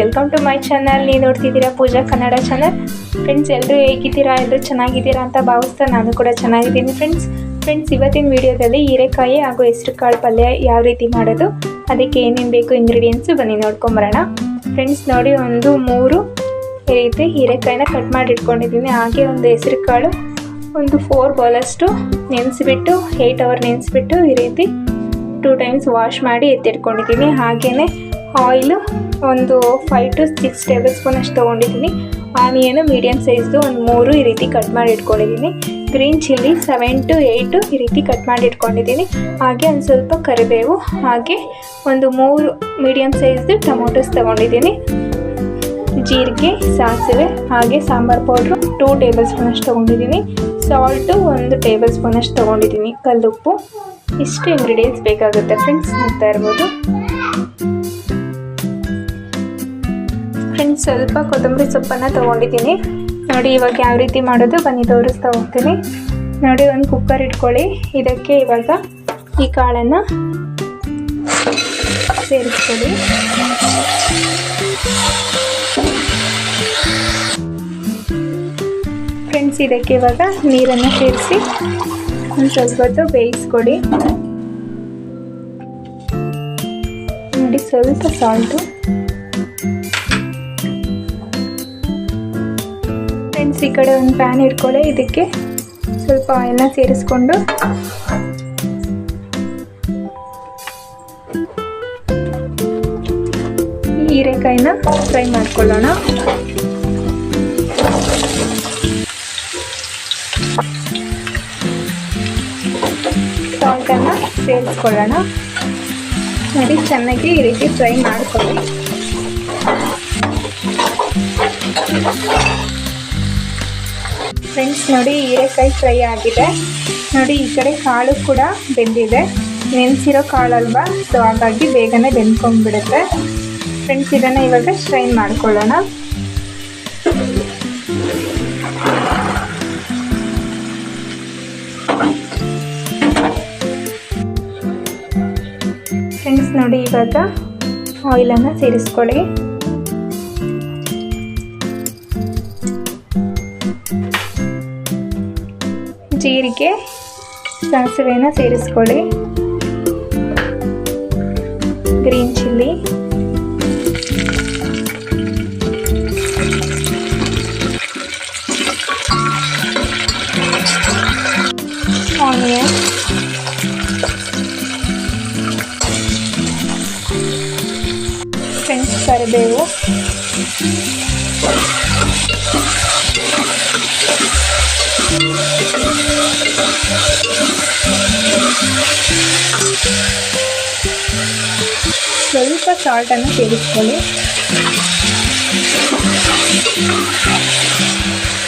Welcome to my channel ನೀವು ನೋಡ್ತಿದ್ದೀರಾ ಪೂಜಾ Kannada channel friends ಎಲ್ಲರೂ ಹೇಗಿದ್ದೀರಾ? ಎಲ್ಲರೂ ಚೆನ್ನಾಗಿದ್ದೀರಾ ಅಂತ ಭಾವಿಸ್ತಾ ನಾನು ಕೂಡ ಚೆನ್ನಾಗಿದ್ದೀನಿ ಫ್ರೆಂಡ್ಸ್ ಫ್ರೆಂಡ್ಸ್ ಇವತ್ತಿನ ವಿಡಿಯೋದಲ್ಲಿ ಹೀರೆಕಾಯಿ ಹಾಗೂ ಹೆಸರು ಕಾಳು ಪಲ್ಯ ಯಾವ ರೀತಿ ಮಾಡೋದು, ಅದಕ್ಕೆ ಏನೇನು ಬೇಕು ಇಂಗ್ರೀಡಿಯೆಂಟ್ಸು ಬನ್ನಿ ನೋಡ್ಕೊಂಬರೋಣ. ಫ್ರೆಂಡ್ಸ್ ನೋಡಿ ಒಂದು ಮೂರು ರೀತಿ ಹೀರೆಕಾಯಿನ ಕಟ್ ಮಾಡಿ ಇಟ್ಕೊಂಡಿದ್ದೀನಿ ಹಾಗೆ ಒಂದು ಹೆಸರು ಕಾಳು ಒಂದು ಫೋರ್ ಬೌಲಷ್ಟು ನೆನೆಸಿಬಿಟ್ಟು ಏಯ್ಟ್ ಅವರ್ ನೆನೆಸಿಬಿಟ್ಟು ಈ ರೀತಿ ಟೂ ಟೈಮ್ಸ್ ವಾಶ್ ಮಾಡಿ ಎತ್ತಿಟ್ಕೊಂಡಿದ್ದೀನಿ. ಹಾಗೆಯೇ ಆಯಿಲು, ಒಂದು five to six tablespoon ಅಷ್ಟು ತೊಗೊಂಡಿದ್ದೀನಿ. ಆನಿಯನು ಮೀಡಿಯಮ್ ಸೈಜ್ದು ಒಂದು ಮೂರು ಈ ರೀತಿ ಕಟ್ ಮಾಡಿ ಇಟ್ಕೊಂಡಿದ್ದೀನಿ. Green chilli seven to eight ಈ ರೀತಿ ಕಟ್ ಮಾಡಿ ಇಟ್ಕೊಂಡಿದ್ದೀನಿ. ಹಾಗೆ ಒಂದು ಸ್ವಲ್ಪ ಕರಿಬೇವು, ಹಾಗೆ ಒಂದು ಮೂರು ಮೀಡಿಯಮ್ ಸೈಜ್ದು ಟೊಮೊಟೊಸ್ ತೊಗೊಂಡಿದ್ದೀನಿ. ಜೀರಿಗೆ, ಸಾಸಿವೆ, ಹಾಗೆ sambar powder two tablespoon ಅಷ್ಟು ತೊಗೊಂಡಿದ್ದೀನಿ. ಸಾಲ್ಟು ಒಂದು ಟೇಬಲ್ ಸ್ಪೂನ್ ಅಷ್ಟು ತೊಗೊಂಡಿದ್ದೀನಿ. ಕಲ್ಲುಪ್ಪು, ಇಷ್ಟು ಇಂಗ್ರೀಡಿಯೆಂಟ್ಸ್ ಬೇಕಾಗುತ್ತೆ ಫ್ರೆಂಡ್ಸ್ ನೋಡ್ತಾ ಇರ್ಬೋದು. ಫ್ರೆಂಡ್ಸ್, ಸ್ವಲ್ಪ ಕೊತ್ತಂಬರಿ ಸೊಪ್ಪನ್ನು ತೊಗೊಂಡಿದ್ದೀನಿ. ನೋಡಿ ಇವಾಗ ಯಾವ ರೀತಿ ಮಾಡೋದು, ಬನ್ನಿ ತೋರಿಸ್ತಾ ಹೋಗ್ತೀನಿ. ನೋಡಿ ಒಂದು ಕುಕ್ಕರ್ ಇಟ್ಕೊಳ್ಳಿ. ಇದಕ್ಕೆ ಇವಾಗ ಈ ಕಾಳನ್ನು ಸೇರಿಸ್ಕೊಳ್ಳಿ. ಫ್ರೆಂಡ್ಸ್, ಇದಕ್ಕೆ ಇವಾಗ ನೀರನ್ನು ಸೇರಿಸಿ ಒಂದು ಸ್ವಲ್ಪ ಹೊತ್ತು ಬೇಯಿಸ್ಕೊಡಿ ನೋಡಿ, ಸ್ವಲ್ಪ ಸಾಲ್ಟು ಫ್ರೆಂಡ್ಸ್ ಈ ಕಡೆ ಒಂದು ಪ್ಯಾನ್ ಇಟ್ಕೊಳ್ಳಿ ಇದಕ್ಕೆ ಸ್ವಲ್ಪ ಆಯಿಲ್ನ ಸೇರಿಸ್ಕೊಂಡು. ಹೀರೆಕಾಯಿನ ಫ್ರೈ ಮಾಡ್ಕೊಳ್ಳೋಣ. ಸಾಲ್ಟನ್ನು ಸೇರಿಸ್ಕೊಳ್ಳೋಣ. ನೋಡಿ, ಚೆನ್ನಾಗಿ ಈ ರೀತಿ ಫ್ರೈ ಮಾಡ್ಕೊಳ್ಳಿ. ಫ್ರೆಂಡ್ಸ್, ನೋಡಿ, ಹೀರೆಕಾಯಿ ಫ್ರೈ ಆಗಿದೆ. ನೋಡಿ, ಈ ಕಡೆ ಕಾಳು ಕೂಡ ಬೆಂದಿದೆ. ನೆನೆಸಿರೋ ಕಾಳಲ್ವಾ? ಸೊ ಹಾಗಾಗಿ ಬೇಗನೆ ಬೆಂದ್ಕೊಂಡ್ಬಿಡುತ್ತೆ. ಫ್ರೆಂಡ್ಸ್, ಇದನ್ನು ಇವಾಗ ಸ್ಟ್ರೈನ್ ಮಾಡ್ಕೊಳ್ಳೋಣ. ಫ್ರೆಂಡ್ಸ್, ನೋಡಿ, ಇವಾಗ ಆಯಿಲನ್ನು ಸೇರಿಸ್ಕೊಳ್ಳಿ. ಜೀರಿಗೆ ಸಾಸಿವೆನ ಸೇರಿಸ್ಕೊಳ್ಳಿ. ಗ್ರೀನ್ ಚಿಲ್ಲಿ ಆನಿಯನ್ ಫ್ರೆಂಡ್ಸ್ ಕರಿಬೇವು. ಸ್ವಲ್ಪ ಸಾಲ್ಟನ್ನು ಸೇರಿಸ್ಕೊಳ್ಳಿ.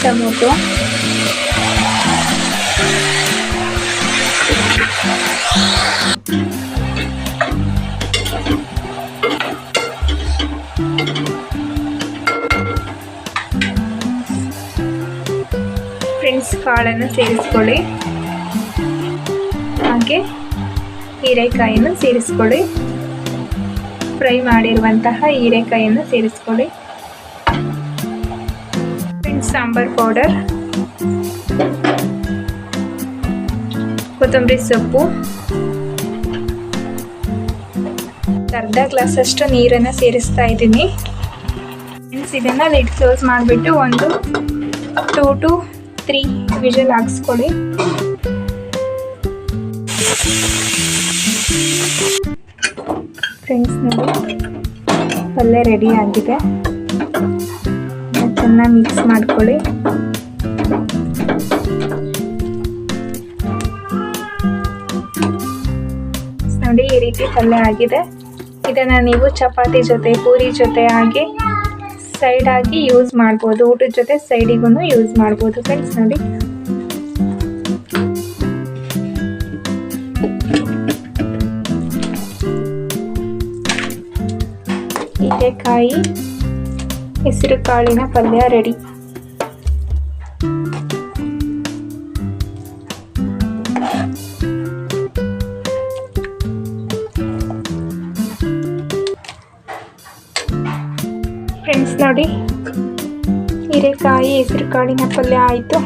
ಟೊಮೊಟೊ. ಫ್ರೆಂಡ್ಸ್ ಕಾಳನ್ನು ಸೇರಿಸ್ಕೊಳ್ಳಿ. ಹಾಗೆ ಹೀರೆಕಾಯಿಯನ್ನು ಸೇರಿಸ್ಕೊಳ್ಳಿ. ಫ್ರೈ ಮಾಡಿರುವಂತಹ ಹೀರೆಕಾಯಿಯನ್ನು ಸೇರಿಸ್ಕೊಳ್ಳಿ. ಸಾಂಬಾರ್ ಪೌಡರ್. ಕೊತ್ತಂಬರಿ ಸೊಪ್ಪು. ಅರ್ಧ ಗ್ಲಾಸಷ್ಟು ನೀರನ್ನು ಸೇರಿಸ್ತಾ ಇದ್ದೀನಿ. ಫ್ರೆಂಡ್ಸ್ ಇದನ್ನು ಲಿಡ್ ಕ್ಲೋಸ್ ಮಾಡಿಬಿಟ್ಟು ಒಂದು ಟೂ ಟು ತ್ರೀ ವಿಷಲ್ ಹಾಕ್ಸ್ಕೊಳ್ಳಿ. ಫ್ರೆಂಡ್ಸ್ ನೋಡಿ. ಪಲ್ಯ ರೆಡಿ ಆಗಿದೆ. ಚೆನ್ನಾಗಿ ಮಿಕ್ಸ್ ಮಾಡ್ಕೊಳ್ಳಿ. ನೋಡಿ, ಈ ರೀತಿ ಪಲ್ಯ ಆಗಿದೆ. ಇದನ್ನು ನೀವು ಚಪಾತಿ ಜೊತೆ, ಪೂರಿ ಜೊತೆ ಹಾಗೆ ಸೈಡ್ ಆಗಿ ಯೂಸ್ ಮಾಡ್ಬೋದು. ಊಟದ ಜೊತೆ ಸೈಡಿಗೂ ಯೂಸ್ ಮಾಡ್ಬೋದು. ಫ್ರೆಂಡ್ಸ್ ನೋಡಿ. ಹೀರೆಕಾಯಿ ಹೆಸರು ಕಾಳಿನ ಪಲ್ಯ ರೆಡಿ ಫ್ರೆಂಡ್ಸ್ ನೋಡಿ ಹೀರೆಕಾಯಿ ಹೆಸರು ಕಾಳಿನ ಪಲ್ಯ ಆಯಿತು.